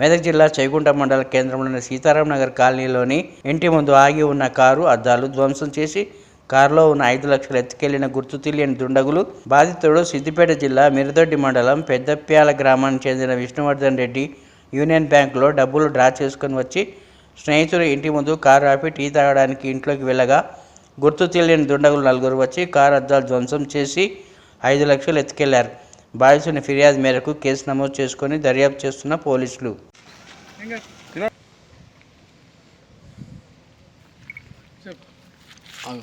మెదక్ జిల్లా చైగుంట మండల కేంద్రంలోని సీతారాం నగర్ కాలనీలోని ఇంటి ముందు ఆగి ఉన్న కారు అద్దాలు ధ్వంసం చేసి కారులో ఉన్న ఐదు లక్షలు ఎత్తుకెళ్ళిన గుర్తు తెలియని దుండగులు బాధితుడు సిద్దిపేట జిల్లా మిరదొడ్డి మండలం పెద్దప్యాల గ్రామానికి చెందిన విష్ణువర్ధన్ రెడ్డి యూనియన్ బ్యాంకులో డబ్బులు డ్రా చేసుకొని వచ్చి స్నేహితుడు ఇంటి ముందు కారు ఆపి టీ తాగడానికి ఇంట్లోకి వెళ్ళగా గుర్తు తెలియని దుండగులు నలుగురు వచ్చి కారు అద్దాలు ధ్వంసం చేసి ఐదు లక్షలు ఎత్తుకెళ్ళారు. బాధితుని ఫిర్యాదు మేరకు కేసు నమోదు చేసుకొని దర్యాప్తు చేస్తున్న పోలీసులు. 그러니까 그날 저 아유.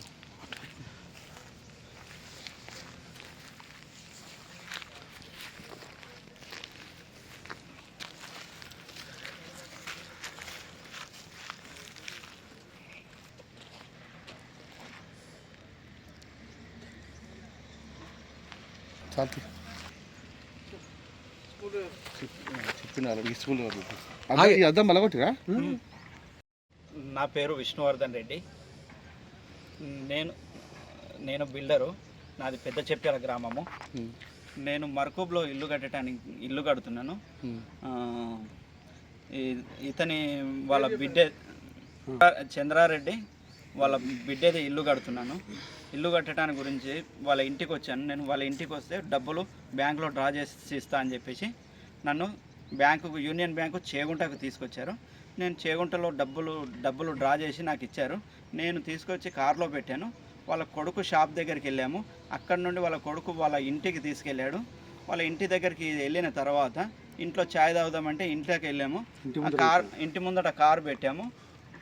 잔뜩 అద్దం నా పేరు విష్ణువర్ధన్ రెడ్డి. నేను నేను బిల్డరు. నాది పెద్ద చెప్పాల గ్రామము. నేను మర్కూబ్లో ఇల్లు కట్టడానికి ఇల్లు కడుతున్నాను. ఇతని వాళ్ళ బిడ్డే చంద్రారెడ్డి. వాళ్ళ బిడ్డేది ఇల్లు కడుతున్నాను. ఇల్లు కట్టడానికి గురించి వాళ్ళ ఇంటికి వచ్చాను. నేను వాళ్ళ ఇంటికి వస్తే డబ్బులు బ్యాంకులో డ్రా చేసి ఇస్తా అని చెప్పేసి నన్ను బ్యాంకుకు యూనియన్ బ్యాంకు చేగుంటకు తీసుకొచ్చారు. నేను చేగుంటలో డబ్బులు డబ్బులు డ్రా చేసి నాకు ఇచ్చారు. నేను తీసుకొచ్చి కారులో పెట్టాను. వాళ్ళ కొడుకు షాప్ దగ్గరికి వెళ్ళాము. అక్కడ నుండి వాళ్ళ కొడుకు వాళ్ళ ఇంటికి తీసుకెళ్ళాడు. వాళ్ళ ఇంటి దగ్గరికి వెళ్ళిన తర్వాత ఇంట్లో ఛాయ్ తాగుదామంటే ఇంట్లోకి వెళ్ళాము. కార్ ఇంటి ముందట కారు పెట్టాము.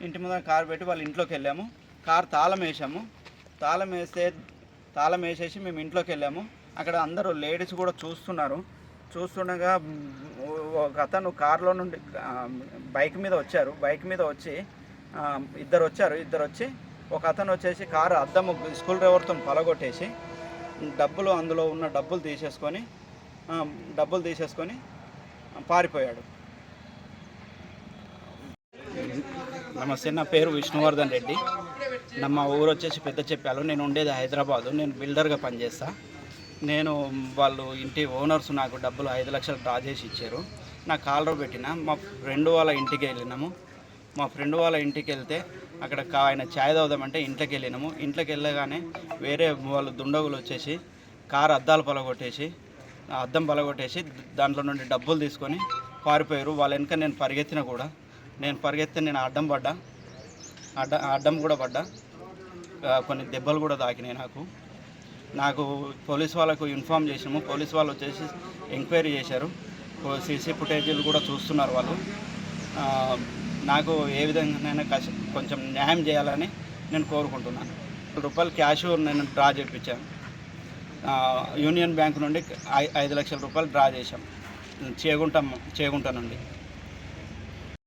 ఇంటి ముందర కారు పెట్టి వాళ్ళ ఇంట్లోకి వెళ్ళాము. కారు తాళం వేసాము తాళం వేస్తే తాళం వేసేసి మేము ఇంట్లోకి వెళ్ళాము. అక్కడ అందరూ లేడీస్ కూడా చూస్తున్నారు. చూస్తుండగా ఒక అతను కారులో నుండి బైక్ మీద వచ్చారు. బైక్ మీద వచ్చి ఇద్దరు వచ్చారు. ఇద్దరు వచ్చి ఒక అతను వచ్చేసి కారు అద్దము స్కూల్ డ్రైవర్తో పలగొట్టేసి డబ్బులు అందులో ఉన్న డబ్బులు తీసేసుకొని డబ్బులు తీసేసుకొని పారిపోయాడు. నమస్తే నా పేరు విష్ణువర్ధన్ రెడ్డి. నా మా ఊరు వచ్చేసి పెద్ద చెప్పాలు నేను ఉండేది హైదరాబాదు. నేను బిల్డర్గా పనిచేస్తా. నేను వాళ్ళు ఇంటి ఓనర్స్ నాకు డబ్బులు ఐదు లక్షలు డ్రా చేసి ఇచ్చారు. నా కాలర్ పెట్టిన. మా ఫ్రెండ్ వాళ్ళ ఇంటికి వెళ్ళినాము. మా ఫ్రెండ్ వాళ్ళ ఇంటికి వెళ్తే అక్కడ కా- ఆయన ఛాయ్ తాగుదామంటే ఇంట్లోకి వెళ్ళినాము. ఇంట్లోకి వెళ్ళగానే వేరే వాళ్ళు దుండగులు వచ్చేసి కారు అద్దాలు పలగొట్టేసి అద్దం పలగొట్టేసి దాంట్లో నుండి డబ్బులు తీసుకొని పారిపోయారు. వాళ్ళ వెనుక నేను పరిగెత్తిన కూడా నేను పరిగెత్తే నేను అడ్డం పడ్డా. అడ్డ అడ్డం కూడా పడ్డా. కొన్ని దెబ్బలు కూడా తాకినాయి నాకు. నాకు పోలీస్ వాళ్ళకు ఇన్ఫామ్ చేసినాము. పోలీస్ వాళ్ళు వచ్చేసి ఎంక్వైరీ చేశారు. సీసీ ఫుటేజీలు కూడా చూస్తున్నారు వాళ్ళు. నాకు ఏ విధంగానైనా కష్ట కొంచెం న్యాయం చేయాలని నేను కోరుకుంటున్నాను. రూపాయలు క్యాష్ నేను డ్రా చేయించాను యూనియన్ బ్యాంక్ నుండి ఐ- ఐదు లక్షల రూపాయలు డ్రా చేశాం. చేగుంట చేగుంట నుండి